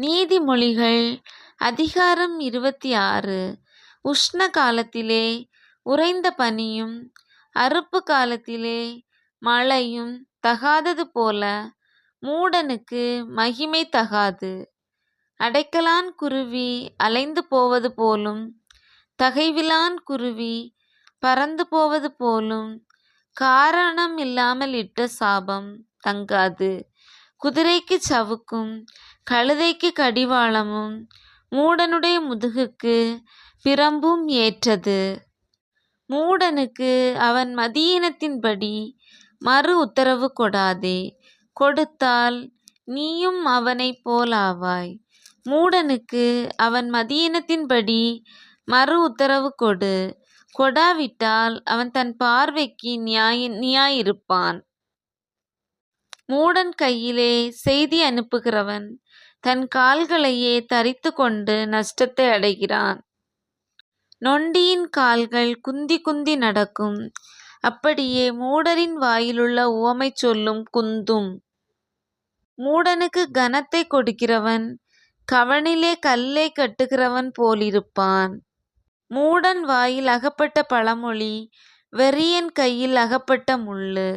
நீதிமொழிகள் அதிகாரம் இருபத்தி ஆறு உஷ்ண காலத்திலே உறைந்த பனியும் அறுப்பு காலத்திலே மழையும் தகாதது போல மூடனுக்கு மகிமை தகாது. அடைக்கலான் குருவி அலைந்து போவது போலும் தகைவிலான் குருவி பறந்து போவது போலும் காரணம் இல்லாமல் இட்ட சாபம் தங்காது. குதிரைக்கு சவுக்கும் கழுதைக்கு கடிவாளமும் மூடனுடைய முதுகுக்கு பிரம்பும் ஏற்றது. மூடனுக்கு அவன் மதியினத்தின்படி மறு உத்தரவு கொடாதே. கொடுத்தால் நீயும் அவனைப் போலாவாய். மூடனுக்கு அவன் மதியினத்தின்படி மறு உத்தரவு கொடு. கொடாவிட்டால் அவன் தன் பார்வைக்கு நியாய நியாயிருப்பான். மூடன் கையிலே செய்தி அனுப்புகிறவன் தன் கால்களையே தரித்து கொண்டு நஷ்டத்தை அடைகிறான். நொண்டியின் கால்கள் குந்தி குந்தி நடக்கும். அப்படியே மூடரின் வாயிலுள்ள உவமை சொல்லும் குந்தும். மூடனுக்கு கனத்தை கொடுக்கிறவன் கவனிலே கல்லை கட்டுகிறவன் போலிருப்பான். மூடன் வாயில் அகப்பட்ட பழமொழி வெறியன் கையில் அகப்பட்ட முள்ளு.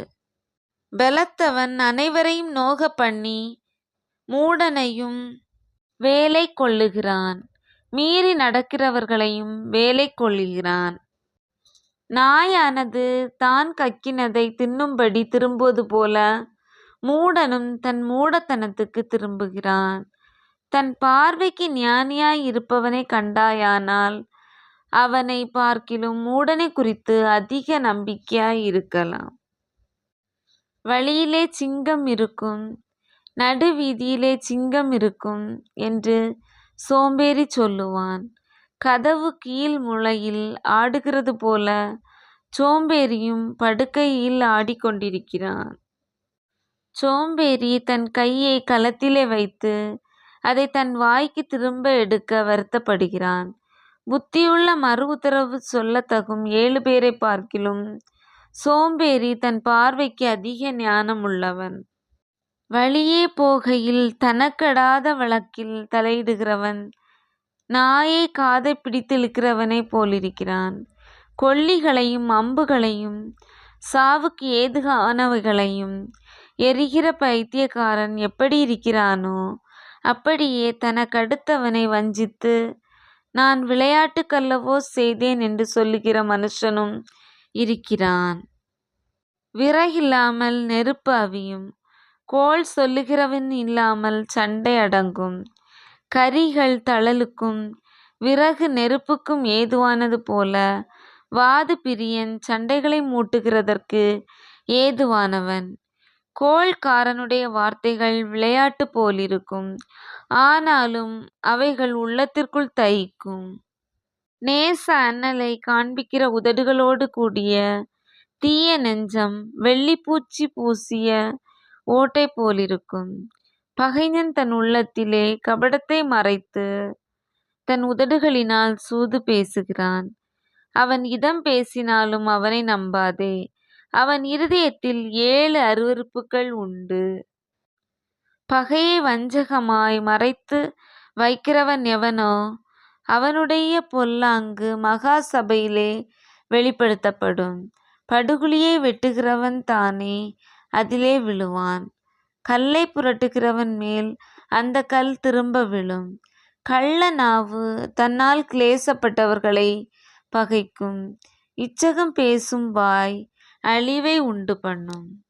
பலத்தவன் அனைவரையும் நோக பண்ணி மூடனையும் வேலை கொள்ளுகிறான். மீறி நடக்கிறவர்களையும் வேலை கொள்ளுகிறான். நாயானது தான் கக்கினதை தின்னும்படி திரும்புவது போல மூடனும் தன் மூடத்தனத்துக்கு திரும்புகிறான். தன் பார்வைக்கு ஞானியாய் இருப்பவனை கண்டாயானால் அவனை பார்க்கிலும் மூடனை குறித்து அதிக நம்பிக்கையாய் இருக்கலாம். வழியிலே சிங்கம் இருக்கும். நடு வீதியிலே சிங்கம் இருக்கும் என்று சோம்பேறி சொல்லுவான். கதவு கீழ் முளையில் ஆடுகிறது போல சோம்பேறியும் படுக்கையில் ஆடிக்கொண்டிருக்கிறான். சோம்பேறி தன் கையை களத்திலே வைத்து அதை தன் வாய்க்கு திரும்ப எடுக்க வருத்தப்படுகிறான். புத்தியுள்ள மறு உத்தரவு சொல்லத்தகும் ஏழு பேரை பார்க்கிலும் சோம்பேறி தன் பார்வைக்கு அதிக ஞானம் உள்ளவன் வழியே போகையில் தனக்கடாத வழக்கில் தலையிடுகிறவன் நாயை காதை பிடித்திழுக்கிறவனை போலிருக்கிறான். கொல்லிகளையும் அம்புகளையும் சாவுக்கு ஏதுகானவைகளையும் எரிகிற பைத்தியக்காரன் எப்படி இருக்கிறானோ அப்படியே தனக்கடுத்தவனை வஞ்சித்து நான் விளையாட்டுக்கல்லவோ செய்தேன் என்று சொல்லுகிற மனுஷனும் இருக்கிறான். விறகில்லாமல் நெருப்பு அவியும் கோள் சொல்லுகிறவன் இல்லாமல் சண்டை அடங்கும். கரிகள் தழலுக்கும் விறகு நெருப்புக்கும் ஏதுவானது போல வாது பிரியன் சண்டைகளை மூட்டுகிறதற்கு ஏதுவானவன். கோள்காரனுடைய வார்த்தைகள் விளையாட்டு போலிருக்கும். ஆனாலும் அவைகள் உள்ளத்திற்குள் தைக்கும் நேச அண்ணலை காண்பிக்கிற உதடுகளோடு கூடிய தீய நெஞ்சம் வெள்ளிப்பூச்சி பூசிய ஓட்டை போலிருக்கும். பகைஞன் தன் உள்ளத்திலே கபடத்தை மறைத்து தன் உதடுகளினால் சூது பேசுகிறான். அவன் இதம் பேசினாலும் அவனை நம்பாதே. அவன் இருதயத்தில் ஏழு அருவறுப்புகள் உண்டு. பகையை வஞ்சகமாய் மறைத்து வைக்கிறவன் எவனோ அவனுடைய பொல்லாங்கு மகா சபையிலே வெளிப்படுத்தப்படும். படுகுழியை வெட்டுகிறவன் தானே அதிலே விழுவான். கல்லை புரட்டுகிறவன் மேல் அந்த கல் திரும்ப விழும். கள்ள நாவு தன்னால் கிளேசப்பட்டவர்களை பகைக்கும். இச்சகம் பேசும் வாய் அழிவை உண்டு பண்ணும்.